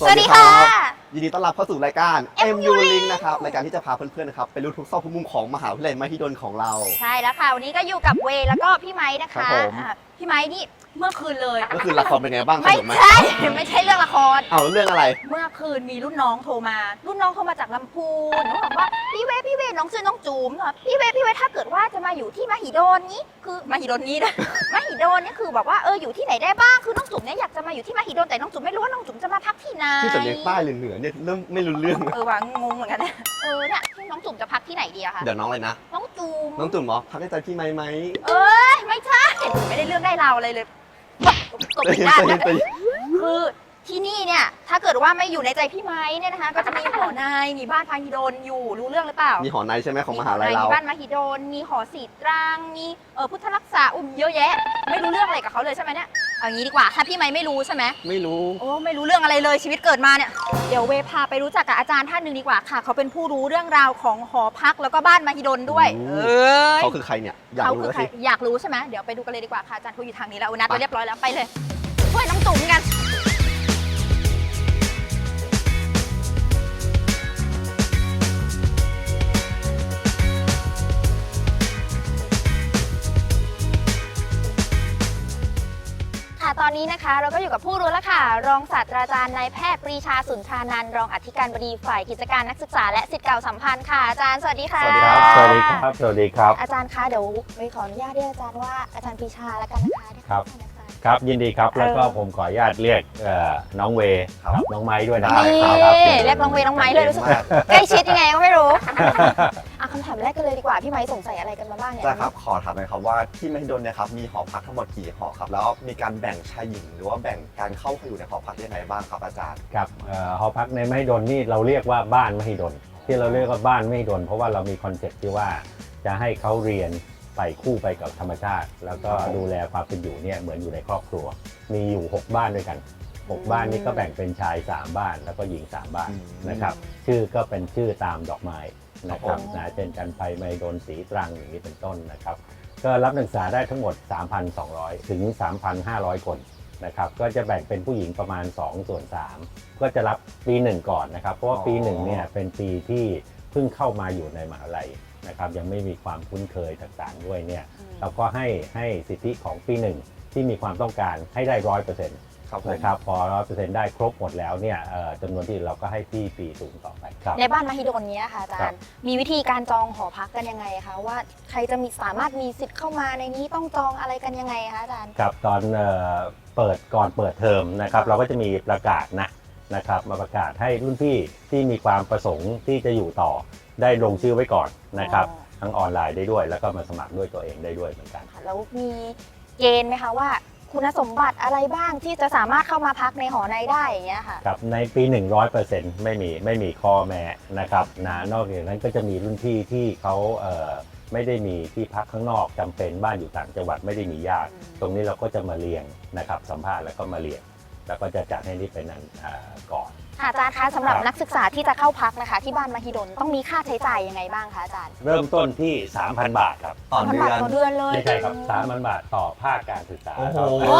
สวัสดีค่ะ ยินดีต้อนรับเข้าสู่รายการ MU MU Link Link นะครับ รายการที่จะพาเพื่อนๆนะครับไปรู้ทุกซอกทุกมุมของมหาวิทยาลัยมหิดลของเรา ใช่แล้วค่ะ วันนี้ก็อยู่กับเวย์แล้วก็พี่ไม้นะครัคะบผม อะพี่ไม้นี่ เมื่อคืนเลยก็คือละครเป็นไงบ้างสไม่นุกไหมใช่ไม่ใช่เรื่องละคร เอาเรื่องอะไร เมื่อคืนมีรุ่นน้องโทรมา รุ่นน้องโทรมาจากลำพูนเขาบอกว่าพี่เวย์พี่เวย์น้องชื่อน้องจูมเหรอพี่เวย์พี่เวย์ถ้าเกิดว่าจะมาอยู่ที่มหิดลนี้คือมหิดลนี้นะ มหิดลนี่คือแบบว่าเอออยู่ที่ไหนได้บ้างคือน้องจุ๋มเนี่ยอยากจะมาอยู่ที่มหิดลแต่น้องจุ๋มไม่รู้ว่าน้องจุ๋มจะมาพักที่ไหนที่สำเนียงใต้หรือเหนือเนี่ยเรื่องไม่รู้เรื่องเออว่างงเหมือนกันนะเออเนี่ยน้องจุ๋มจะพักที่ไหนดีอะคะเดี๋ยวน้องเลยนะ น้องจูมน้องตุ่มเหรอพักให้ใจพี่ไหมไหม เอ้ยไม่ใช่ไม่ได้เรื่องได้ราวอะไรเลย ตบใจผิดเย็นด้านใจเย็นใจเย็นคือที่นี่เนี่ยถ้าเกิดว่าไม่อยู่ในใจพี่ไม้เนี่ยนะคะ ก็จะมีหอนายมีบ้านพาฮิโดนอยู่รู้เรื่องหรือเปล่า มีหอในใช่ไหมของมหาลัยหเรา มีบ้านมหิดลมีหอสีตรังมีเออพุทธรักษาอุ้มเยอะแยะ ไม่รู้เรื่องอะไรกับเขาเลยใช่ไหมเนี่ย เอางี้ดีกว่าถ้าพี่ไม้ไม่รู้ใช่ไหมไม่รู้โอ้ไม่รู้เรื่องอะไรเลยชีวิตเกิดมาเนี่ยเดี๋ยวเวพาไปรู้จักกับอาจารย์ท่านหนึ่งดีกว่าค่ะ เขาเป็นผู้รู้เรื่องราวของหอพักแล้วก็บ้านมหิดลด้วยอืมเอ้ยเขาคือใครเนี่ยอยากเขารู้คือแล้วใครสิ อยากรู้ใช่ไหมเดี๋ยวไปดูกันเลยดีกว่าค่ะอาจารย์เขาอยู่ทางนี้แล้วเอานัดไปไป เรียบร้อยแล้วไปเลยช่วยน้องจุ๋มกัน ตอนนี้นะคะ เราก็อยู่กับผู้รู้แล้วค่ะ รองศาสตราจารย์นายแพทย์ปรีชาสุนทรานันท์รองอธิการบดีฝ่ายกิจการนักศึกษาและสิทธิ์เก่าสัมพันธ์ค่ะอาจารย์สวัสดีค่ะ สวัสดีครับ สวัสดีครับ สวัสดีครับ อาจารย์คะเดี๋ยวไปขออนุญาตเรียกอาจารย์ว่าอาจารย์ปรีชาแล้วกันนะคะได้ครับอาจารย์ ครับ ยินดีครับ แล้วก็เออผมขออนุญาตเรียกเอ่อน้องเวย์ครับน้องไม้ด้วยนะได้นี่ครับ เรียกน้องเวย์น้องไม้เลยรู้สึกมากใกล้ชิดยังไงก็ไม่รู้อะ คำถามแรกกันเลยดีกว่า พี่ไม้สงสัยอะไรกันมาบ้างเนี่ย จ้าครับ ขอถามหน่อยครับว่าที่มหิดลเนี่ยครับมีหอพักทั้งหมดกี่หอครับ แล้วมีการแบ่งชายหญิง หรือว่าแบ่งการเข้าไปอยู่ในหอพักยังไงบ้างครับอาจารย์ กับเอ่อหอพักในมหิดลนี่เราเรียกว่าบ้านมหิดลที่เราเรียกว่าบ้านมหิดลเพราะว่าเรามีคอนเซ็ปต์ที่ว่าจะให้เขาเรียนไปคู่ไปกับธรรมชาติ แล้วก็ดูแลความเป็นอยู่เนี่ยเหมือนอยู่ในครอบครัว มีอยู่ 6 บ้านด้วยกัน 6 บ้านนี่ก็แบ่งเป็นชาย 3 บ้านแล้วก็หญิง 3 บ้านอืมนะครับ ชื่อก็เป็นชื่อตามดอกไม้นะครับผมนะเช่นกันไฟไมโดนสีตรังอย่างนี้เป็นต้นนะครับ ก็รับนักศึกษาได้ทั้งหมด 3,200 ถึง 3,500 คนนะครับ ก็จะแบ่งเป็นผู้หญิงประมาณ 2 ส่วน 3 ก็จะรับปีหนึ่งก่อนนะครับ เพราะว่าปีหนึ่งเนี่ยเป็นปีที่เพิ่งเข้ามาอยู่ในมหาลัยนะครับ ยังไม่มีความคุ้นเคยต่างๆด้วยเนี่ยเราก็ให้ให้สิทธิของปีหนึ่งที่มีความต้องการให้ได้ร้อยเปอร์เซ็นต์ ครับผม นะครับพอร้อยเปอร์เซ็นต์ได้ครบหมดแล้วเนี่ยเอ่อจำนวนที่เราก็ให้ที่ปีสูงต่อไปครับ ในบ้านมหิดลเนี้ยค่ะอาจาครัรย์บมีวิธีการจองหอพักกันยังไงคะว่าใครจะมีสามารถมีสิทธิ์เข้ามาในนี้ต้องจองอะไรกันยังไงคะอาจารย์ ครับตอนเอ่อเปิดก่อนเปิดเทอมนะครับ เราก็จะมีประกาศนะนะครับมาประกาศให้รุ่นพี่ที่มีความประสงค์ที่จะอยู่ต่อ ได้ลงชื่อไว้ก่อนนะครับอ๋อ ทั้งออนไลน์ได้ด้วย แล้วก็มาสมัครด้วยตัวเองได้ด้วยเหมือนกัน ค่ะแล้วมีเกณฑ์ไหมคะว่า คุณสมบัติอะไรบ้างที่จะสามารถเข้ามาพักในหอในได้อย่างเงี้ยค่ะ ครับในปี 100%ไม่มีไม่มีข้อแม้นะครับนะนอกจากนั้นก็จะมีรุ่นพี่ที่เขาเอ่อไม่ได้มีที่พักข้างนอกจำเป็นบ้านอยู่ต่างจังหวัดไม่ได้มีญาติอืมตรงนี้เราก็จะมาเรียงนะครับสัมภาษณ์แล้วก็มาเรียง แล้วก็จะจัดให้นี่เป็นอันอ่าก่อน ค่ะอาจารย์คะสำหรับครับ นักศึกษาที่จะเข้าพักนะคะ ที่บ้านมหิดลต้องมีค่าใช้จ่ายยังไงบ้างคะอาจารย์เริ่มต้นที่ 3,000 บาทครับต่อพันเดืบาทอน ต่อเดือนเลยไม่ใช่ครับ 3,000 บาทต่อภาคการศึกษาโอ้โห โอ้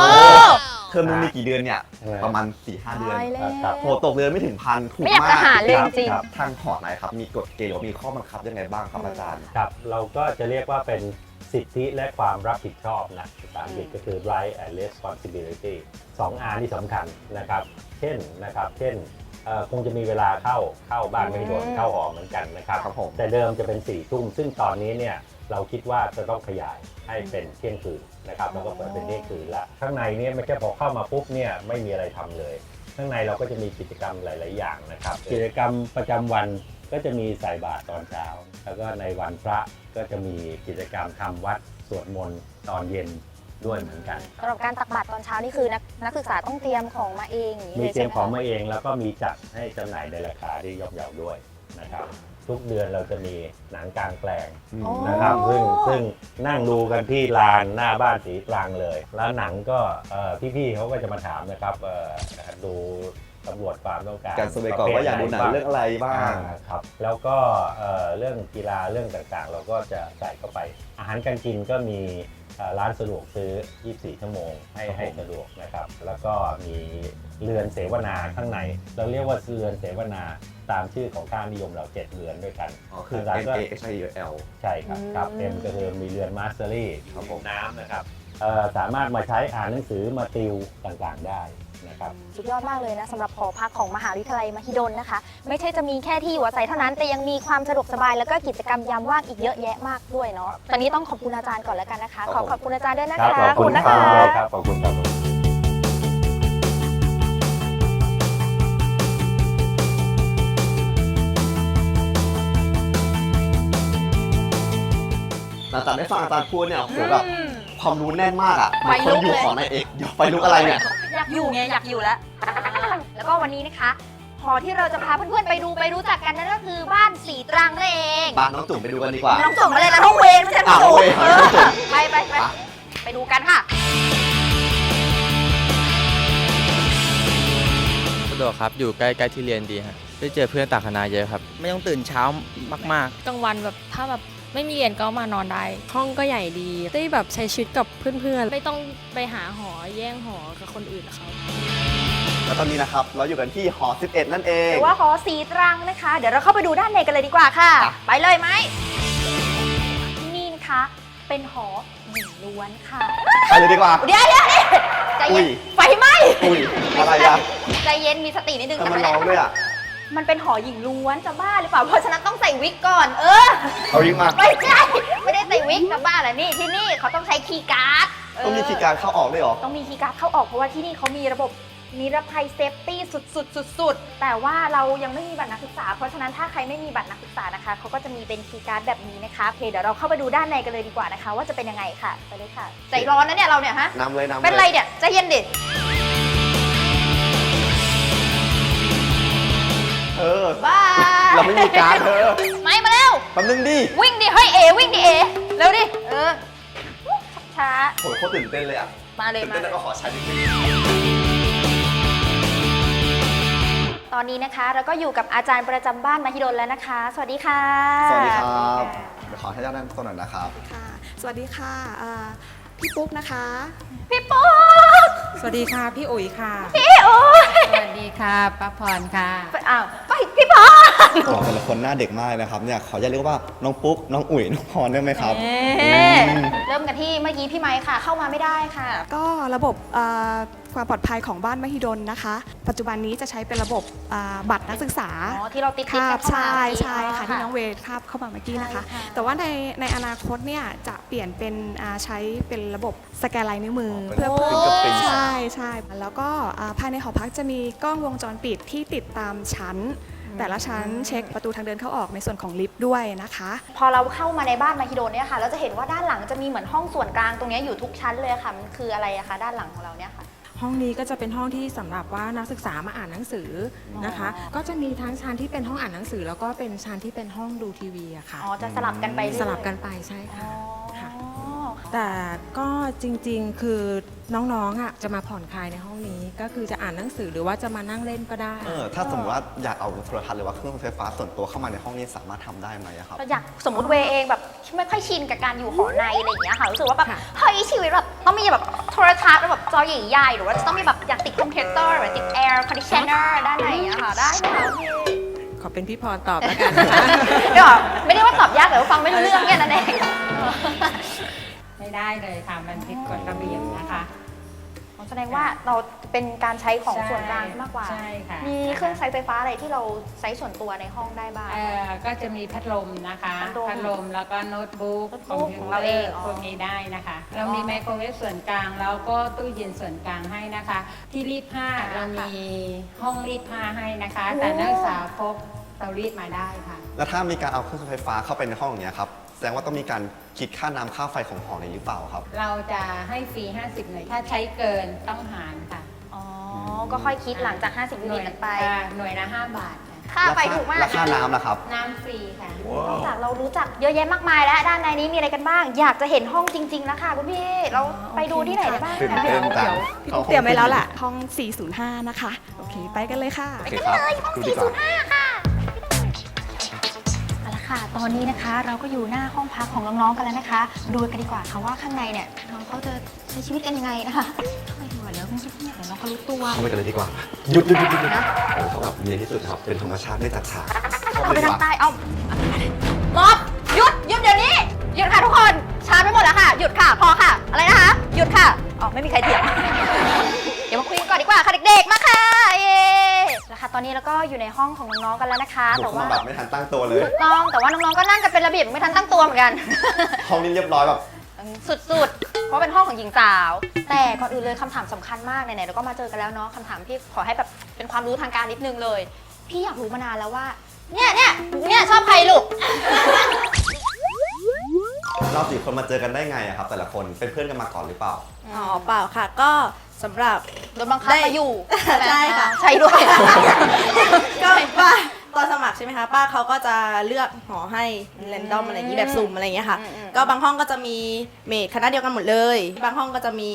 เทอมนึงมีกี่เดือนเนี่ยประมาณ4ี่ห้าเดือน ตายแล้วครับโหตกเดือนไม่ถึงพันถูกไม่อยากมาจะกหาเลยคจรับริงครับ ทางหอไหนครับ มีกฎเกณฑ์หรือว่ามีข้อบังคับยังไงบ้างครับอาจารย์ ครับเราก็จะเรียกว่าเป็นสิทธิและความรับผิดชอบนะภาษาอังกฤษก็คือ right and responsibility สองอันที่สำคัญนะครับ เช่นนะครับ เช่น เอ่อคงจะมีเวลาเข้าเข้าบ้านไม่โดนอืมเข้าหอเหมือนกันนะครับ ครับผม แต่เดิมจะเป็น4ี่ทุ่ม ซึ่งตอนนี้เนี่ยเราคิดว่าจะต้องขยายให้เป็นเที่ยงคืนนะครับแล้วก็เปิดเป็นเที่ยงคืนละข้างในเนี่ยไม่ใช่พอเข้ามาปุ๊บเนี่ยไม่มีอะไรทำเลย ข้างในเราก็จะมีกิจกรรมหลาย ๆ อย่างนะครับ กิจกรรมประจำวันก็จะมีใส่บาตรตอนเช้า แล้วก็ในวันพระก็จะมีกิจกรรมทำวัดสวดมนต์ตอนเย็น ด้วยเหมือนกันสำหรับการตักบาตรตอนเช้านี่คือนักนักศึกษาต้องเตรียมของมาเองอย่างนี้มีเลยเตรียมใช่ไหของคะมาเองแล้วก็มีจัดให้จำหน่ายในราคาที่ย่อมเยาด้วยนะครับ ทุกเดือนเราจะมีหนังกลางแปลง โอ้ นะครับซึ่งซึ่งนั่งดูกันที่ลานหน้าบ้านสีตรังเลย แล้วหนังก็เอ่อพี่ๆเขาก็จะมาถามนะครับเอ่อดูตำรวจความต้องการการสเวก่อนว่าอยากดูหนังเรื่องอะไรบ้างอ่ครับแล้วก็เอ่อเรื่องกีฬาเรื่องต่างๆ เราก็จะใส่เข้าไป อาหารการกินก็มีเอ่อ ร้านสะดวกซื้อ 24 ชั่วโมงให้ครับผม ให้สะดวกนะครับ แล้วก็มีเรือนเสวนาข้างใน เราเรียกว่าเรือนเสวนาตามชื่อของค่านิยมเรา 7 เรือนด้วยกัน อ๋อคือร้าน M ก็ A H I L ใช่ครับ ครับอืมเอ็มก็คือมีเรือนมาสเตอรี่ครับผม น้ำนะครับเอ่อสามารถมาใช้อ่านหนังสือมาติวต่างๆได้ นะครับ สุดยอดมากเลยนะสำหรับหอพักของมหาวิทยาลัยมหิดลนะคะ ไม่ใช่จะมีแค่ที่อยู่อาศัยเท่านั้น แต่ยังมีความสะดวกสบายแล้วก็กิจกรรมยามว่างอีกเยอะแยะมากด้วยเนาะตอนนี้ต้องขอบคุณอาจารย์ก่อนแล้วกันนะคะ ขอขอบคุณอาจารย์ด้วยนะครัคะขอบคุณนะครัคะบครับขอบคุณครับหลังจากได้ฟังอาจารย์พูดเนี่ยโหแบบความรู้แน่นมากอะไฟเหมือนคนอยู่ลุกเลยของนายเอกเดี๋ยวไฟลุกอะไรเนี่ย อยากอยู่ไงอยากอยู่แล้วอ่าแล้วก็วันนี้นะคะหอที่เราจะพาเพื่อนๆไปดูไปรู้จักกันนั่นก็คือบ้านสีตรังนั่นเองบ้านน้องจุ๋มไปดูกันดีกว่า น้องส่งมาเลยนะน้องเวนไม่ใช่น้องอะน้องเวรเออน้องส่งไปไปไปไปดูกันค่ะสะดวกครับอยู่ใกล้ๆที่เรียนดีฮะได้เจอเพื่อนต่างคณะเยอะครับ ไม่ต้องตื่นเช้ามาก กลางวันแบบถ้าแบบ ไม่มีเรียนก็มานอนได้ ห้องก็ใหญ่ดีได้แบบใช้ชีวิตกับเพื่อนๆ ไม่ต้องไปหาหอแย่งหอกับคนอื่นเขาแล้วตอนนี้นะครับเราอยู่กันที่หอ 11 นั่นเองหรือว่าหอสีตรังนะคะ เดี๋ยวเราเข้าไปดูด้านในกันเลยดีกว่าค่ะอะไปเลยไหมที่นี่นะคะ เป็นหอหญิงล้วนค่ะไปเลยดีกว่าเดี๋ยวเดี๋ยวเดี๋ยวใจอุ้เย็ยนไฟไหม้อุ้ยอะไรอะใจเย็นมีสตินิดนึงทำไมจะร้องด้วยอะ มันเป็นหอหญิงล้วนจะบ้าหรือเปล่า เพราะฉะนั้นต้องใส่วิกก่อน เออ เอายิงมา ไม่ใช่ไม่ได้ใส่วิกจะบ้าเหรอนี่ที่นี่เขาต้องใช้คีย์การ์ดเต้องมีคีย์การดเข้าออกด้วยเหรอ ต้องมีคีย์การ์ดเข้าออกเพราะว่าที่นี่เขามีระบบนิรภัยเซฟตี้สุดๆสุดๆ แต่ว่าเรายังไม่มีบัตรนักศึกษา เพราะฉะนั้นถ้าใครไม่มีบัตรนักศึกษานะคะเขาก็จะมีเป็นคีย์การ์ดแบบนี้นะคะโอเคเดี๋ยวเราเข้าไปดูด้านในกันเลยดีกว่านะคะ ว่าจะเป็นยังไงค่ะไปเลยค่ะใจร้อนนะเนี่ยเราเนี่ยฮะนำเลยนำเลย เป็นไรเนี่ยใจเย็นดิ เราไม่มีการดเธอไม่มาเร็ว แป๊บนึงดิวิ่งดิเฮ้ยเอ วิ่งดิเอ เร็วดิ เออ ช้า โหโคตรตื่นเต้นเลยอะๆมาเลยตื่นมา เต้นเลแล้วยก็ขอใช้ดิตอนนี้นะคะเราก็อยู่กับอาจารย์ประจำบ้านมหิดลแล้วนะคะ สวัสดีค่ะ สวัสดีครับเดี๋ยวขอให้ด้านนั้นตัวหน่อยนะครับ ค่ะสวัสดีค่ะอ่าพี่ปุ๊กนะคะ พี่ปุ๊กสวัสดีค่ะ พี่อุ๋ยค่ะ พี่โอ้ยสวัสดีค่ะป้าพรค่ะ อ้าวไป พี่พร อ๋อแต่ละคนหน้าเด็กมากนะครับเนี่ยขออนุญาตเรียกว่าน้องปุ๊กน้องอุ๋ยน้องพรได้ไหมครับ เอ๊ะเริ่มกันที่เมื่อกี้พี่ไม้ค่ะ เข้ามาไม่ได้ค่ะ ก็ระบบอ่าความปลอดภัยของบ้านมหิดลนะคะ ปัจจุบันนี้จะใช้เป็นระบบอ่าบัตรนักศึกษาอ๋อที่เราติดติดคากับนเข้าใช่มาใช่ค่ะที่น้องเวทคาบเข้ามาเมื่อกี้นะคะ ใช่ค่ะแต่ว่าในในอนาคตเนี่ยจะเปลี่ยนเป็นอ่าใช้เป็นระบบสแกนลายนิ้วมือเป็นเพื่อ fingerprint ใช่ใช่แล้วก็อ่าภายในหอพักจะมีกล้องวงจรปิดที่ติดตามชั้น แต่ละชั้นเช็คประตูทางเดินเข้าออกในส่วนของลิฟต์ด้วยนะคะ พอเราเข้ามาในบ้านมหิดลเนี่ยค่ะ เราจะเห็นว่าด้านหลังจะมีเหมือนห้องส่วนกลางตรงเนี้ยอยู่ทุกชั้นเลยค่ะ มันคืออะไรอะคะด้านหลังของเราเนี่ยค่ะ ห้องนี้ก็จะเป็นห้องที่สำหรับว่านักศึกษามาอ่านหนังสือนะคะอ๋อก็จะมีทั้งชั้นที่เป็นห้องอ่านหนังสือ แล้วก็เป็นชั้นที่เป็นห้องดูทีวีอะค่ะ อ๋อจะสลับกันไปเรื่อยสลับกันไปใช่อ๋อค่ะค่ะ แต่ก็จริงๆคือน้องๆอะจะมาผ่อนคลายในห้องนี้ ก็คือจะอ่านหนังสือหรือว่าจะมานั่งเล่นก็ได้ เออถ้าสมมติว่าอยากเอาโทรทัศน์หรือว่าเครื่องไฟฟ้าส่วนตัวเข้ามาในห้องนี้สามารถทำได้ไหมอะครับ เราอยากสมมติเวย์เองแบบไม่ค่อยชินกับการอยู่หอในอะไรอย่างเงี้ยค่ะรู้สึกว่าแบบค่ะ เฮ้ยชีวิตแบบ ต้องมีแบบโทรทัศน์แล้วแบบจอใหญ่ๆ หรือว่าจะต้องมีแบบอยากติดคอมเพรสเตอร์หรือติดแอร์คอนดิชเนอร์ด้านในอะค่ะได้ไหมคะพี่ขอเป็นพี่พรตอบแล้วกันนะคะ เดี๋ยวไม่ได้ว่าตอบยากแต่ว่าฟังไม่รู้เรื่องแค่นั้นเอง ไม่ได้เลยค่ะ มันผิดกฎระเบียบนะคะ แสดงว่าเราเป็นการใช้ของใช่ส่วนกลางมากกว่า ใช่ค่ะมีเครื่องใช้ไฟฟ้าอะไรที่เราใช้ส่วนตัวในห้องได้บ้าง เอ่อก็จะมีพัดลมนะคะ พัดลมแล้วก็โน้ตบุ๊กโน้ตคอบุ๊มกพิวของเตเราอเองร์อ๋อพวกนี้ได้นะคะ เรามีไมโครเวฟส่วนกลางแล้วก็ตู้เย็นส่วนกลางให้นะคะ ที่รีดผ้าเรามีห้องรีดผ้าให้นะคะแต่นักศึกษาพกเตารีดมาได้ค่ะ แล้วถ้ามีการเอาเครื่องใช้ไฟฟ้าเข้าไปในห้องอย่างเงี้ยครับ แสดงว่าต้องมีการคิดค่าน้ำค่าไฟของหอนี้หรือเปล่าครับ เราจะให้ฟรี 50 หน่วย ถ้าใช้เกินต้องหารค่ะอ๋อ ก็ค่อยคิดหลังจาก 50ยูนิตนั้นไป อ่าหน่วยละ5บาทค่ะค่าไฟถูกมาก ราคาน้ำนะครับ น้ำฟรีค่ะ นอกจากเรารู้จักเยอะแยะมากมายแล้ว ด้านในนี้มีอะไรกันบ้าง อยากจะเห็นห้องจริง ๆ แล้วค่ะคุณพี่ เราไปดูที่ไหนได้บ้างตื่นคะเต้นจัง พี่ปุ๊กเตรียมไว้แล้วแหละห้อง 405 นะคะ โอเค ไปกันเลยค่ะ โอเคครับดูดีกว่าเอาละค่ะต อนนี้นะคะ เราก็อยู่หน้าห้องพักของน้องๆกันแล้วนะคะ ดูกันดีกว่าค่ะว่าข้างในเนี่ยน้องเขาจะใช้ชีวิตกันยังไงนะคะเข้าไปดูก่อนแล้วเงียบๆเดี๋ยวน้องเขารู้ตัวเข้าไปกันเลยดีกว่าหยุดหยุดหยุดหยุดนะเขาแบบเนียนที่สุดครับ เป็นธรรมชาติไม่จัดฉากเข้าเอาไปไปดีกทางใต้เอาม็อบหยุดหยุดเดี๋ยวนี้หยุดค่ะทุกคนชาร์จไปหมดแล้วค่ะหยุดค่ะพอค่ะ อะไรนะคะหยุดค่ะอ๋อไม่มีใครเถียงเดี๋ยวมาคุยกันก่อนดีกว่าค่ะเด็กๆมาค่ะเย้ แล้วค่ะตอนนี้เราก็อยู่ในห้องของน้องๆกันแล้วนะคะ หนูแต่เข้าว่ามาแบบไม่ทันตั้งตัวเลย ถูกต้องแต่ว่าน้องๆก็นั่งกันเป็นระเบียบไม่ทันตั้งตัวเหมือนกัน ห้องนี้เรียบร้อยแบบสุดๆ เพราะเป็นห้องของหญิงสาว แต่ก่อนอื่นเลยคำถามสำคัญมากไหนๆเราก็มาเจอกันแล้วเนาะคำถามที่ขอให้แบบเป็นความรู้ทางการนิดนึงเลย พี่อยากรู้มานานแล้วว่า เนี่ยเนี่ยเนี่ยชอบใครลูก เราสี่คนมาเจอกันได้ไงอะครับ แต่ละคนเป็นเพื่อนกันมาก่อนหรือเปล่า อ๋อเปล่าค่ะ ก็ สำหรับโดนบังคับได้ มาอยู่ใช่ค่ะ ใช่ด้วย ก็ป้าตอนสมัครใช่ไหมคะป้าเขาก็จะเลือกหอให้เรนดอมอะไรอย่างนี้แบบสุ่มอะไรอย่างเงี้ยค่ะ อืมอืมก็บางห้องก็จะมีเมดคณะเดียวกันหมดเลย บางห้องก็จะมี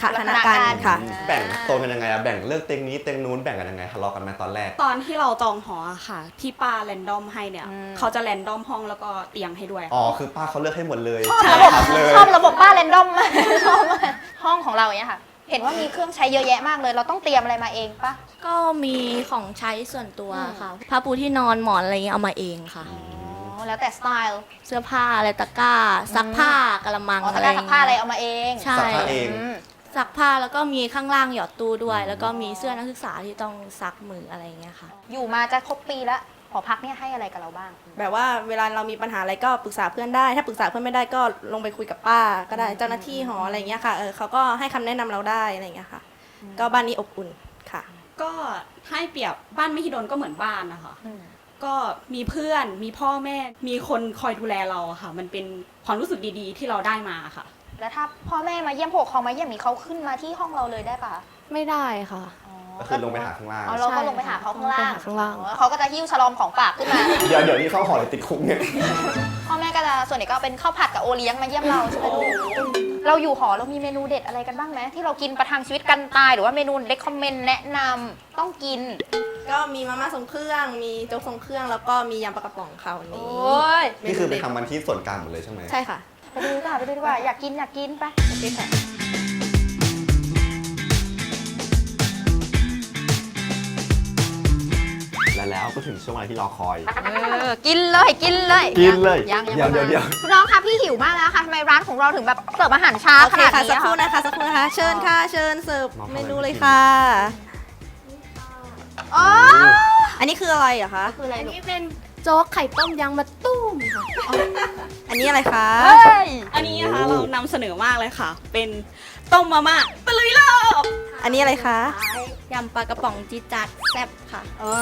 ขาคณะกันค่ะแบ่งโซนกันยังไงอะแบ่งเลือกเตียงนี้เตียงนู้นแบ่งกันยังไงทะเลาะกันไหมตอนแรก ตอนที่เราจองหออะค่ะ ที่ป้าแรนดอมให้เนี่ย อืม เขาจะแรนดอมห้องแล้วก็เตียงให้ด้วย อ๋อคือป้าเขาเลือกให้หมดเลยชอบใช่ระบบครับเลย ชอบระบบบ้านแรนดอมมากชอบมากห้องของเราอย่างเงี้ยค่ะเห็นว่ามีเครื่องใช้เยอะแยะมากเลย เราต้องเตรียมอะไรมาเองปะ ก็มีของใช้ส่วนตัวอืมค่ะผ้าปูที่นอนหมอนอะไรเงี้ยเอามาเองค่ะ อ๋อ แล้วแต่สไตล์เสื้อผ้าอะไรตะกร้าซักผ้ากระมังอ๋ออะตะไรกร้าซักผ้าอะไรเอามาเองใช่ซักผ้าเอง อืมซักผ้าแล้วก็มีข้างล่างหยอดตู้ด้วย แล้วก็มีเสื้อนักศึกษาที่ต้องซักมืออะไรเงี้ยค่ะ อยู่มาจะครบปีแล้วห อพักเนี่ยให้อะไรกับเราบ้าง แบบว่าเวลาเรามีปัญหาอะไรก็ปรึกษาเพื่อนได้ ถ้าปรึกษาเพื่อนไม่ได้ก็ลงไปคุยกับป้า ก็ได้เจ้าหน้าที่หออะไรอย่างเงี้ยค่ะเออเขาก็ให้คำแนะนำเราได้อะไรอย่างเงี้ยค่ะ ก็บ้านนี้อบอุ่นค่ะ ก็ให้เปรียบบ้านไม่ฮิดนก็เหมือนบ้านนะคะ ก็มีเพื่อนมีพ่อแม่ มีคนคอยดูแลเราอะค่ะ มันเป็นความรู้สึกดีๆ ที่เราได้มาค่ะ แล้วถ้าพ่อแม่มาเยี่ยมผู้ปกครองมาเยี่ยมมีเขาขึ้นมาที่ห้องเราเลยได้ปะไม่ได้ค่ะ ก็คือลงไปหาข้างล่าง อ๋อเราก็ลงไปหาเขาข้างล่างลงไปหาข้างล่าง อ๋อเขาก็จะหิ้วฉลอมของฝากขึ้นมา เดี๋ยวเดี๋ยวนี้เข้าหอเลยติดคุกเนี่ย พ่อแม่ก็จะส่วนใหญ่ก็เป็นข้าวผัดกับโอเลี้ยงมาเยี่ยมเราใช่ไหมลูกเราอยู่หอเรามีเมนูเด็ดอะไรกันบ้างไหมที่เรากินประทังชีวิตกันตายหรือว่าเมนูเด็กคอมเมนต์แนะนำต้องกิน ก็มีมาม่าทรงเครื่อง มีโจ๊กทรงเครื่อง แล้วก็มียำปลากระป๋องค่ะวันโอนี้้ยนี่คือไปทำมันที่ส่วนกลางหมดเลยใช่ไหม ใช่ค่ะ ไปดูดีกว่าไปดูดีกว่าอยากกินอยากกินไป โอเคค่ะ และแล้วก็ถึงช่วงเวลาที่รอคอย เออกินเลยกินเลยกินเลยยังเดี๋ยวเดี๋ยวเดี๋ยว คุณน้องคะพี่หิวมากแล้วค่ะทำไมร้านของเราถึงแบบเสิร์ฟอาหารช้าโอขเคนาดค่ะ นี้สักอะครู่คะนะคะ สักครู่นะคะ เชิญค่ะ เชิญเสิร์ฟมาเมนูเข้ามาเลยกินค่ะอ๋ออันนี้คืออะไรเหรอคะ คืออะไรอันลูกนี้เป็นโจ๊กไข่ต้มยางมะตุ้มค่ะ อันนี้อะไรคะ เฮ้ย อันนี้นะคะเรานำเสนอมากเลยค่ะ เป็น ต้มมาม่าตะลุยโลกอันนี้อะไรคะยำปลากระป๋องจีดจัดแซ่บค่ะ เอ้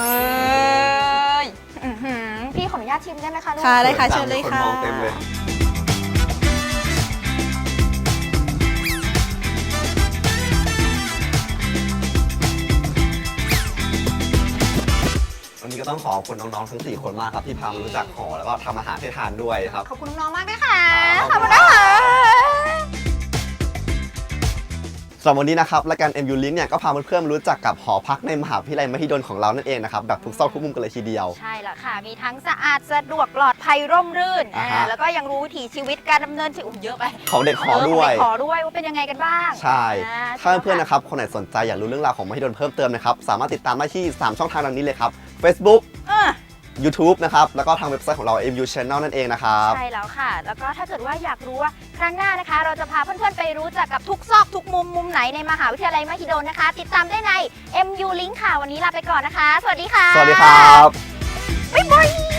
ยอื้อหือพี่ขออนุญาตชิมได้ไหมคะลูกค่ะได้ค่ะเชิญเลยคนค่ะมองเต็มเลย วันนี้ก็ต้องขอบคุณน้องๆทั้ง 4 คนมากครับ ที่พามารู้จักหอแล้วก็ทำอาหารให้ทานด้วยครับ ขอบคุณน้องๆมากด้วยค่ะครับขอบคุณนะคะ สำหรับวันนี้นะครับรายการ MU Link เนี่ยก็พาเพื่อนๆมารู้จักกับหอพักในมหาวิทยาลัยมหิดลของเรานั่นเองนะครับแบบทุกซอกทุกมุมกันเลยทีเดียว ใช่แล้วค่ะ มีทั้งสะอาดสะดวกปลอดภัยร่มรื่นอ่าฮะ อ่าแล้วก็ยังรู้วิถีชีวิตการดำเนินชีวิตอุ๊ยเยอะไปของเด็กหอด้วย เขอด้วยว่าเป็นยังไงกันบ้างใช่ อ่าถ้าเพื่อนๆนะครับคนไหนสนใจอยากรู้เรื่องราวของมหิดลเพิ่มเติมนะครับสามารถติดตามได้ที่ 3 ช่องทางดังนี้เลยครับ Facebook อะ YouTube นะครับ แล้วก็ทางเว็บไซต์ของเรา MU Channel นั่นเองนะครับ ใช่แล้วค่ะ แล้วก็ถ้าเกิดว่าอยากรู้ว่าครั้งหน้านะคะ เราจะพาเพื่อนๆไปรู้จักกับทุกซอกทุกมุมมุมไหนในมหาวิทยาลัยมหิดลนะคะ ติดตามได้ใน MU Link ค่ะ วันนี้ลาไปก่อนนะคะ สวัสดีค่ะ สวัสดีครับ บ๊ายบาย